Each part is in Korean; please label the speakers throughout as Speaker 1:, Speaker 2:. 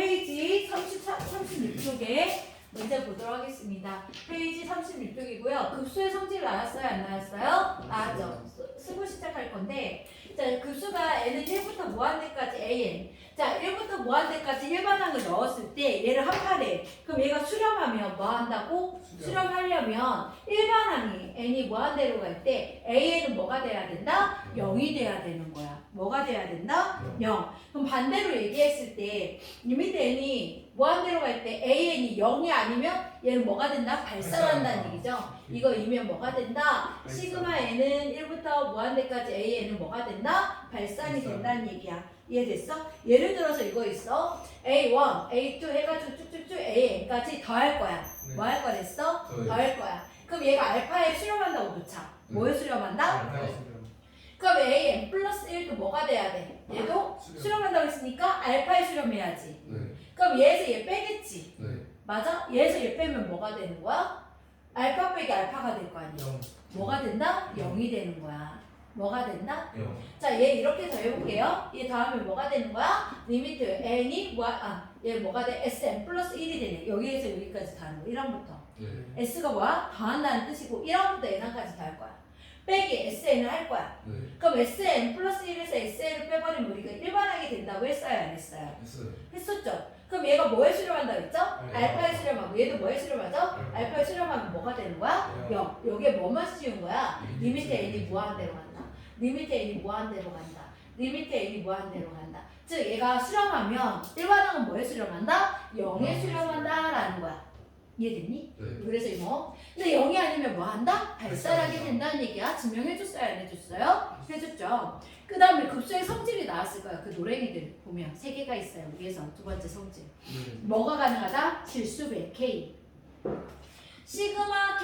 Speaker 1: 페이지 34, 36쪽에 문제 보도록 하겠습니다. 페이지 36쪽이고요. 급수의 성질 나왔어요? 안 나왔어요? 나왔죠. 쓰- 쓰고 시작할 건데 자 급수가 n은 1부터 무한대까지 an 자 1부터 무한대까지 일반항을 넣었을 때 얘를 한 판에 그럼 얘가 수렴하면 뭐 한다고? 수렴 하려면 일반항이 n이 무한대로 갈 때 an은 뭐가 돼야 된다? 0이 돼야 되는 거야. 뭐가 돼야 된다? 0. 그럼 반대로 얘기했을 때 리미트 n이 무한대로 갈 때 an이 0이 아니면 얘는 뭐가 된다? 발산한다는 얘기죠. 이거 이면 뭐가 된다? 시그마 n은 1부터 무한대까지 an은 뭐가 된다? 발산이
Speaker 2: 발산.
Speaker 1: 된다는 얘기야. 이해됐어? 예를 들어서 이거 있어. a1, a2 해가지고 쭉쭉쭉 an까지 더할 거야. 뭐할 거랬어?
Speaker 2: 더해.
Speaker 1: 더할 거야. 그럼 얘가 알파에 수렴한다고 놓자. 뭐에 수렴한다?
Speaker 2: 네.
Speaker 1: 그럼 a n 플러스 1도 뭐가 돼야 돼? 얘도 수렴한다고 했으니까 알파에 수렴해야지.
Speaker 2: 네.
Speaker 1: 그럼 얘에서 얘 빼겠지.
Speaker 2: 네.
Speaker 1: 맞아? 얘에서 얘 빼면 뭐가 되는 거야? 알파 빼기 알파가 될 거 아니야.
Speaker 2: 영.
Speaker 1: 뭐가 된다? 0이 되는 거야. 뭐가 된다?
Speaker 2: 영.
Speaker 1: 자, 얘 이렇게 더 해볼게요. 얘 더하면 뭐가 되는 거야? 리미트 n이 뭐, 아, 얘 뭐가 돼? sn 플러스 1이 되네. 여기에서 여기까지 더하는 거. 1항부터.
Speaker 2: 네.
Speaker 1: s가 뭐야? 더한다는 뜻이고 1항부터 n항까지 더할 거야. 빼기 sn을 할 거야.
Speaker 2: 네.
Speaker 1: 그럼 sn 플러스 1에서 sn을 빼버리면 우리가 일반하게 된다고 했어요? 안 했어요?
Speaker 2: 했어요.
Speaker 1: 했었죠. 그럼 얘가 뭐에 수렴한다고 했죠?
Speaker 2: 네.
Speaker 1: 알파에 수렴하고 얘도 뭐에 수렴하죠?
Speaker 2: 네.
Speaker 1: 알파에 수렴하면 뭐가 되는 거야?
Speaker 2: 네.
Speaker 1: 0. 여기에 뭐만 씌운 거야? 리미트
Speaker 2: 네.
Speaker 1: n이 무한대로 간 다. 리미트 n이 무한대로 간다. 리미트 n이 무한대로 간다. 즉 얘가 수렴하면 일반항은 뭐에 수렴한다? 0에
Speaker 2: 네.
Speaker 1: 수렴한다라는 거야. 이해됐니?
Speaker 2: 네.
Speaker 1: 그래서 이모 근데 0이 아니면 뭐 한다? 발산하게 된다는 얘기야. 증명해줬어요? 안 해줬어요? 해줬죠. 그 다음에 급수의 성질이 나왔을 거야. 그 노랭이들 보면 세 개가 있어요. 위에서 두 번째 성질.
Speaker 2: 네.
Speaker 1: 뭐가 가능하다? 실수배 K. 시그마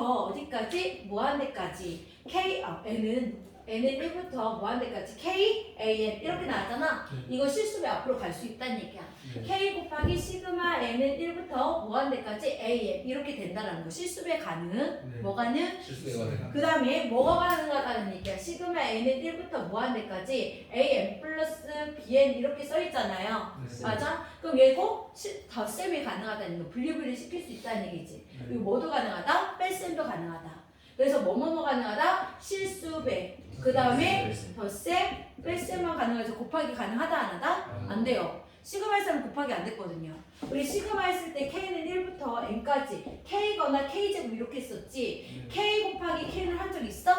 Speaker 1: K는 1부터 어디까지? 무한대까지. K, 아, N은 N은 1부터 무한대까지 K, A, N 이렇게 나왔잖아. 이거 실수배 앞으로 갈 수 있다는 얘기야.
Speaker 2: 네.
Speaker 1: K 곱하기 시그마 N은 1부터 무한대까지 A, N 이렇게 된다라는 거. 실수배 가능.
Speaker 2: 네.
Speaker 1: 뭐 가능?
Speaker 2: 실수가 되나?
Speaker 1: 그 다음에 뭐가 가능하다는 얘기야. 시그마 N은 1부터 무한대까지 A, N 플러스 B, N 이렇게 써 있잖아요.
Speaker 2: 네.
Speaker 1: 맞아? 그럼 얘고 시- 덧셈이 가능하다는 거 분리분리 시킬 수 있다는 얘기지. 그리고 뭐도 가능하다? 뺄셈도 가능하다. 그래서 뭐뭐뭐 가능하다? 실수배. 그 다음에 덧셈, 뺄셈만 가능해서 곱하기 가능하다 안 하다? 안 돼요. 시그마 했으면 곱하기 안 됐거든요. 우리 시그마 했을 때 K는 1부터 N까지 K거나 K제곱 이렇게 했었지. K 곱하기 K를 한 적 있어?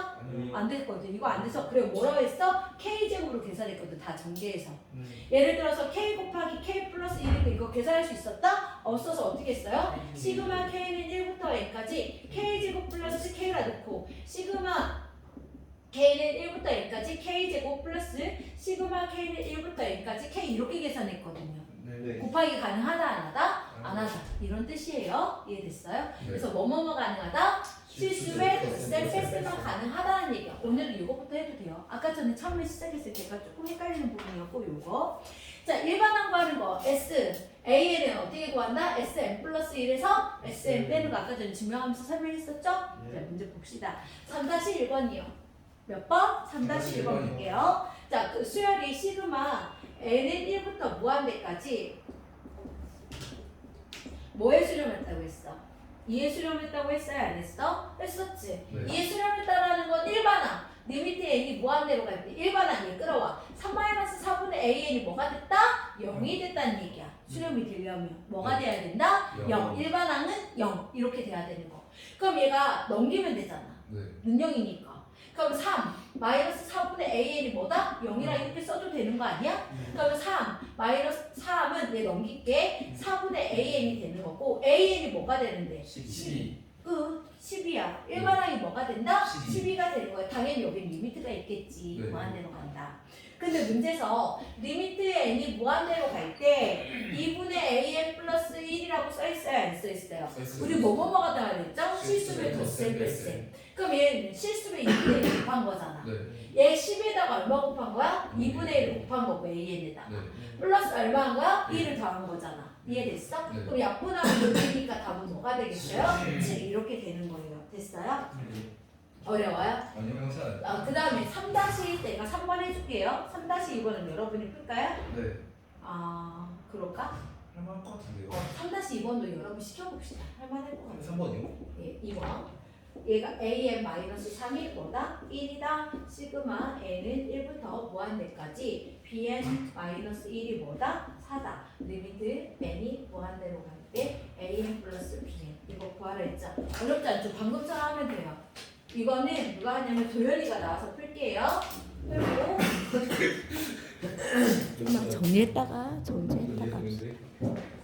Speaker 1: 안 됐거든. 이거 안 돼서 그래 뭐라고 했어? K제곱으로 계산했거든. 다 전개해서.
Speaker 2: 네.
Speaker 1: 예를 들어서 k 곱하기 k 플러스 1인데 이거 계산할 수 있었다? 없어서 어떻게 했어요? 시그마 k는 1부터 n까지 k제곱 플러스 시그마 k는 1부터 n까지 k제곱 플러스 시그마 k는 1부터 n까지 k 이렇게 계산했거든요.
Speaker 2: 네.
Speaker 1: 곱하기 가능하다 안 하다? 안 하다. 이런 뜻이에요. 이해됐어요?
Speaker 2: 네.
Speaker 1: 그래서 뭐뭐뭐 가능하다? 실수에 덧셈, 패스만 가능하다는 얘기야. 오늘은 이거부터 해도 돼요. 아까 전에 처음에 시작했을 때가 조금 헷갈리는 부분이었고 요거. 자, 일반항 구하는 거. S, AN은 어떻게 구한다? SM 플러스 1에서 SM 빼는 거 아까 전에 증명하면서 설명했었죠? 자, 문제 봅시다. 3-1번이요. 몇 번? 3-1번 볼게요. 자, 그 수열이 시그마 n은 1부터 무한대까지 뭐에 수렴했다고 했어? 2에 수렴했다고 했어요? 안 했어? 했었지.
Speaker 2: 네.
Speaker 1: 2에 수렴했다라는 건 일반항. 리미트 n이 무한대로 갈 때 일반항이 끌어와. 3-4분의 an이 뭐가 됐다? 0이 됐다는 얘기야. 수렴이 되려면 뭐가 돼야 된다? 0.
Speaker 2: 영.
Speaker 1: 일반항은 0. 이렇게 돼야 되는 거. 그럼 얘가 넘기면 되잖아.
Speaker 2: 네.
Speaker 1: 능령이니까. 그럼 3 마이너스 4분의 an이 뭐다? 0이라 이렇게 써도 되는 거 아니야? 그러면 3 마이너스 3은 얘 넘길게 4분의 an이 되는 거고 an이 뭐가 되는데?
Speaker 2: 12.
Speaker 1: 끝 10이야. 일반항이 뭐가 된다?
Speaker 2: 12.
Speaker 1: 12 가 되는 거야. 당연히 여기 리미트가 있겠지.
Speaker 2: 네.
Speaker 1: 무한대로 간다. 근데 문제에서 리미트 n이 무한대로 갈 때 2분의 an 플러스 1이라고 써 있어요? 안써 있어요? 우리 뭐뭐뭐가 다 그랬죠? 실수배 덧셈 뺄셈. 그럼 얘는 실수배 2분의 1 곱한 거잖아.
Speaker 2: 네.
Speaker 1: 얘 10에다가 얼마 곱한 거야? 2분의 1 곱한 거고 AN에다가.
Speaker 2: 네.
Speaker 1: 플러스 얼마 한 거야?
Speaker 2: 네.
Speaker 1: 1을 더한 거잖아. 이해됐어?
Speaker 2: 네.
Speaker 1: 그럼 약분하면 되니까 답은 뭐가 되겠어요?
Speaker 2: 네.
Speaker 1: 7 이렇게 되는 거예요. 됐어요? 어려워요?
Speaker 2: 아니요 형사.
Speaker 1: 아, 그 다음에 3-1 내가 3번 해줄게요. 3-2번은 여러분이 풀까요?
Speaker 2: 네.
Speaker 1: 아, 그럴까?
Speaker 2: 할만할 것 같은데요.
Speaker 1: 어, 3-2번도 여러분 시켜봅시다. 할만할 것 같아요.
Speaker 2: 3번이요?
Speaker 1: 예, 2번. 얘가 am-3이 뭐다? 1이다. 시그마 n은 1부터 무한대까지 bn-1이 뭐다? 4다. 리미트 n이 무한대로 갈 때 am 플러스 bn 이거 구하라 했죠? 어렵지 않죠? 방금처럼 하면 돼요. 이거는 누가 하냐면 도현이가 나와서 풀게요. 풀고
Speaker 2: 네.
Speaker 1: 정리했다가 정리했다가
Speaker 2: 근데